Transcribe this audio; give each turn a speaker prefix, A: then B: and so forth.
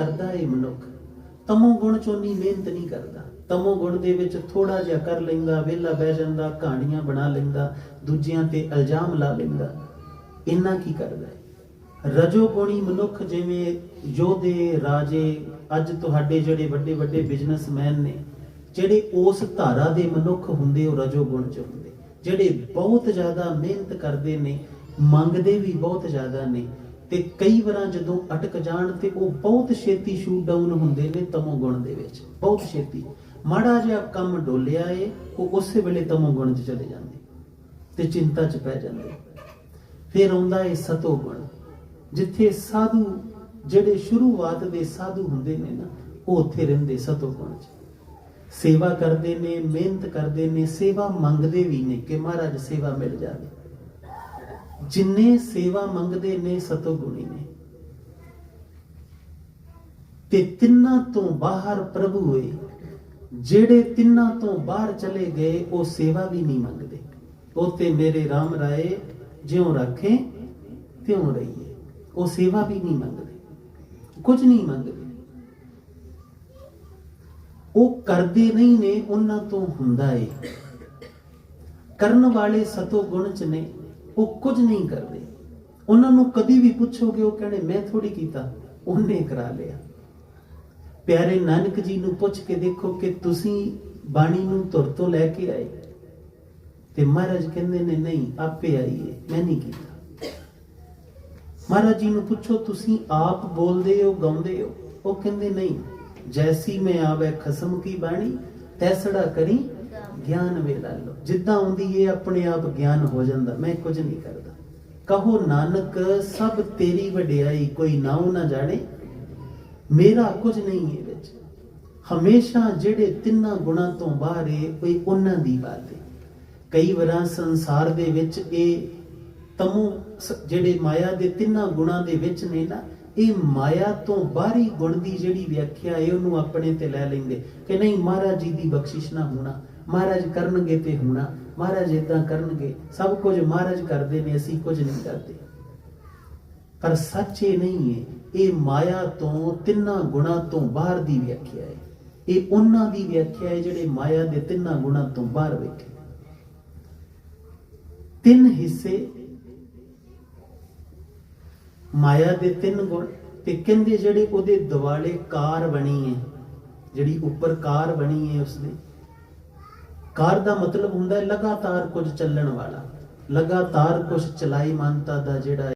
A: ਕਰਦਾ ਏ ਮਨੁੱਖ। ਤਮੋ ਗੁਣ ਚ ਮਿਹਨਤ ਨਹੀਂ ਕਰਦਾ। ਤਮੋ ਗੁਣ ਦੇ ਵਿੱਚ ਥੋੜਾ ਜਿਹਾ ਕਰ ਲੈਂਦਾ, ਵਿਹਲਾ ਬਹਿ ਜਾਂਦਾ, ਕਹਾਣੀਆਂ ਬਣਾ ਲੈਂਦਾ, ਦੂਜਿਆਂ ਤੇ ਇਲਜ਼ਾਮ ਲਾ ਲੈਂਦਾ। ਇੰਨਾ ਕੀ ਕਰਦਾ ਹੈ ਰਜੋ ਗੁਣੀ ਮਨੁੱਖ ਜਿਵੇਂ ਯੋਧੇ ਰਾਜੇ, ਅੱਜ ਤੁਹਾਡੇ ਜਿਹੜੇ ਵੱਡੇ ਵੱਡੇ ਬਿਜ਼ਨਸਮੈਨ ਨੇ, ਜਿਹੜੇ ਉਸ ਧਾਰਾ ਦੇ ਮਨੁੱਖ ਹੁੰਦੇ, ਉਹ ਰਜੋ ਗੁਣ ਚ ਹੁੰਦੇ। ਜਿਹੜੇ ਬਹੁਤ ਜ਼ਿਆਦਾ ਮਿਹਨਤ ਕਰਦੇ ਨੇ, ਮੰਗਦੇ ਵੀ ਬਹੁਤ ਜ਼ਿਆਦਾ ਨੇ ਤੇ ਕਈ ਵਾਰਾਂ ਜਦੋਂ ਅਟਕ ਜਾਣ ਤੇ ਉਹ ਬਹੁਤ ਛੇਤੀ ਸ਼ੂਟ ਡਾਊਨ ਹੁੰਦੇ ਨੇ, ਤਮੋ ਗੁਣ ਦੇ ਵਿੱਚ। ਬਹੁਤ ਛੇਤੀ। ਮਾੜਾ ਜਿਹਾ ਕੰਮ ਡੋਲਿਆ ਏ, ਉਹ ਉਸੇ ਵੇਲੇ ਤਮੋ ਗੁਣ 'ਚ ਚਲੇ ਜਾਂਦੇ। ਤੇ ਚਿੰਤਾ 'ਚ ਪੈ ਜਾਂਦੇ। ਫਿਰ ਆਉਂਦਾ ਏ ਸਤੋ ਗੁਣ। ਜਿੱਥੇ ਸਾਧੂ, ਜਿਹੜੇ ਸ਼ੁਰੂਆਤ ਦੇ ਸਾਧੂ ਹੁੰਦੇ ਨੇ ਨਾ, ਉਹ ਉੱਥੇ ਰਹਿੰਦੇ ਸਤੋ ਗੁਣ 'ਚ। ਸੇਵਾ ਕਰਦੇ ਨੇ, ਮਿਹਨਤ ਕਰਦੇ ਨੇ, ਸੇਵਾ ਮੰਗਦੇ ਵੀ ਨੇ ਕਿ ਮਹਾਰਾਜ ਸੇਵਾ ਮਿਲ ਜਾਵੇ। ਜਿੰਨੇ ਸੇਵਾ ਮੰਗਦੇ ਨੇ ਸਤੋ ਗੁਣੀ ਨੇ। ਤੇ ਤਿੰਨਾਂ ਤੋਂ ਬਾਹਰ ਪ੍ਰਭੂ ਹੋਏ, ਜਿਹੜੇ ਤਿੰਨਾਂ ਤੋਂ ਬਾਹਰ ਚਲੇ ਗਏ, ਉਹ ਸੇਵਾ ਵੀ ਨਹੀਂ ਮੰਗਦੇ। ਉਹ ਮੇਰੇ RAM ਰਾਏ ਜਿਉਂ ਰੱਖੇ, ਤਿਉ ਰਹੀਏ। ਉਹ ਸੇਵਾ ਵੀ ਨਹੀਂ ਮੰਗਦੇ, ਕੁਝ ਨਹੀਂ ਮੰਗਦੇ। ਉਹ ਕਰਦੇ ਨਹੀਂ ਨੇ, ਉਹਨਾਂ ਤੋਂ ਹੁੰਦਾ ਏ। ਕਰਨ ਵਾਲੇ ਸਤੋ ਗੁਣ ਚ ਨੇ। ਉਹ ਕੁਝ ਨਹੀਂ ਕਰਦੇ। ਉਹਨਾਂ ਨੂੰ ਕਦੀ ਵੀ ਪੁੱਛੋਗੇ, ਉਹ ਕਹਿੰਦੇ, ਮੈਂ ਥੋੜੀ ਕੀਤਾ, ਉਹਨੇ ਕਰਾ ਲਿਆ। ਪਿਆਰੇ ਨਾਨਕ ਜੀ ਨੂੰ ਪੁੱਛ ਕੇ ਦੇਖੋ ਕਿ ਤੁਸੀਂ ਬਾਣੀ ਨੂੰ ਤੁਰ ਤੋਂ ਲੈ ਕੇ ਆਏ। ਤੇ ਮਹਾਰਾਜ ਕਹਿੰਦੇ ਨੇ, ਨਹੀਂ, ਆਪੇ ਆਈਏ, ਮੈਂ ਨਹੀਂ ਕੀਤਾ। ਮਹਾਰਾਜ ਜੀ ਨੂੰ ਪੁੱਛੋ, ਤੁਸੀਂ ਆਪ ਬੋਲਦੇ ਹੋ, ਗਾਉਂਦੇ ਹੋ? ਉਹ ਕਹਿੰਦੇ, ਨਹੀਂ, ਜੈਸੀ ਮੈਂ ਆਵੇ ਖਸਮ ਕੀ ਬਾਣੀ, ਤੈਸੜਾ ਕਰੀ ਗਿਆਨ ਵੇਲਾ ਲੋ ਜਿੱਦਾਂ ਆਉਂਦੀ ਏ, ਆਪਣੇ ਆਪ ਗਿਆਨ ਹੋ ਜਾਂਦਾ। ਮੈਂ ਕੁਝ ਨਹੀਂ ਕਰਦਾ। ਕਹੋ, ਨਾਨਕ, ਸਭ ਤੇਰੀ ਵਡਿਆਈ, ਕੋਈ ਨਾਉ ਨਾ ਜਾਣੇ। ਮੇਰਾ ਕੁਝ ਨਹੀਂ ਹੈ ਵਿੱਚ। ਹਮੇਸ਼ਾ ਜਿਹੜੇ ਤਿੰਨਾਂ ਗੁਣਾਂ ਤੋਂ ਬਾਹਰ ਏ, ਕੋਈ ਉਹਨਾਂ ਦੀ ਬਾਤ ਏ। ਕਈ ਵਾਰਾਂ ਸੰਸਾਰ ਦੇ ਵਿੱਚ ਇਹ ਤਮੋ ਜਿਹੜੇ ਮਾਇਆ ਦੇ ਤਿੰਨਾਂ ਗੁਣਾਂ ਦੇ ਵਿੱਚ ਨੇ ਨਾ ਇਹ ਮਾਇਆ ਤੋਂ ਬਾਹਰੀ ਗੁਣ ਦੀ ਜਿਹੜੀ ਵਿਆਖਿਆ ਹੈ, ਉਹਨੂੰ ਆਪਣੇ ਤੇ ਲੈ ਲੈਂਦੇ। ਕਿ ਨਹੀਂ, ਮਹਾਰਾਜ ਜੀ ਦੀ ਬਖਸ਼ਿਸ਼ ਨਾ ਹੋਣਾ, ਮਹਾਰਾਜ ਕਰਨਗੇ ਤੇ ਹੋਣਾ, ਮਹਾਰਾਜ ਇਦਾਂ ਕਰਨਗੇ। ਸਭ ਕੁਝ ਮਹਾਰਾਜ ਕਰਦੇ ਨੇ, ਅਸੀਂ ਕੁਝ ਨਹੀਂ ਕਰਦੇ। ਪਰ ਸੱਚ ਇਹ ਨਹੀਂ ਹੈ, ਇਹ ਮਾਇਆ ਤੋਂ, ਤਿੰਨਾਂ ਗੁਣਾਂ ਤੋਂ ਬਾਹਰ ਦੀ ਵਿਆਖਿਆ ਹੈ। ਇਹ ਉਹਨਾਂ ਦੀ ਵਿਆਖਿਆ ਹੈ ਜਿਹੜੇ ਮਾਇਆ ਦੇ ਤਿੰਨਾਂ ਗੁਣਾਂ ਤੋਂ ਬਾਹਰ ਬੈਠੇ। ਤਿੰਨ ਹਿੱਸੇ ਮਾਇਆ ਦੇ ਤਿੰਨ ਗੁਣ ਤੇ ਕਹਿੰਦੇ ਜਿਹੜੇ ਉਹਦੇ ਦਿਵਾਲੇ ਕਾਰ ਬਣੀ ਹੈ, ਜਿਹੜੀ ਉੱਪਰ ਕਾਰ ਬਣੀ ਹੈ ਉਸਨੇ ਕਾਰ ਦਾ ਮਤਲਬ ਹੁੰਦਾ ਹੈ ਲਗਾਤਾਰ ਕੁਝ ਚੱਲਣ ਵਾਲਾ, ਲਗਾਤਾਰ ਕੁਝ ਚਲਾਈ ਮਾਨਤਾ ਦਾ ਜਿਹੜਾ